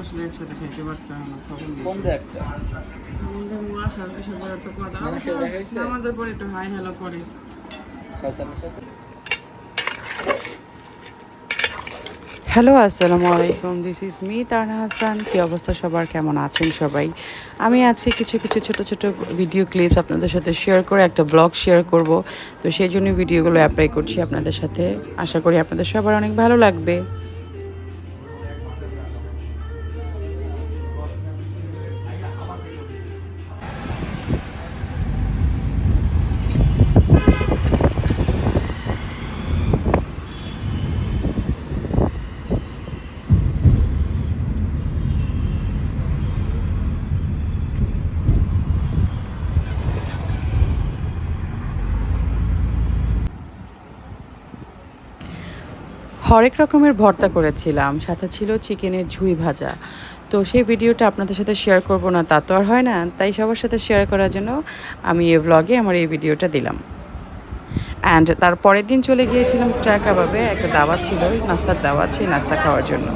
আসলে একসাথে খেতে পারতাম না তখন একটা? আমাদের আসার এসে পরে তো কথা মানুষের দেখা হয়েছে? আমাদের পরে একটু হাই হ্যালো করে হ্যালো আসসালামু আলাইকুম। This is me Tarna Hasan কী অবস্থা সবার? কেমন আছেন সবাই? আমি আজকে কিছু কিছু ছোট ছোট ভিডিও ক্লিপস আপনাদের সাথে শেয়ার করে একটা ব্লগ শেয়ার করব। তো সেই জন্য ভিডিওগুলো অ্যাপ্লাই করছি আপনাদের সাথে। আশা করি আপনাদের সবার অনেক ভালো লাগবে। হরেক রকমের ভর্তা করেছিলাম, সাথে ছিল চিকেনের ঝুড়ি ভাজা। তো সেই ভিডিওটা আপনাদের সাথে শেয়ার করব না, তা তো আর হয় না। তাই সবার সাথে শেয়ার করার জন্য আমি এই ব্লগে আমার এই ভিডিওটা দিলাম। অ্যান্ড তার পরের দিন চলে গিয়েছিলাম স্টার কাবাবে একটা দাওয়াত ছিল, নাস্তার দাওয়াত, সেই নাস্তা খাওয়ার জন্য।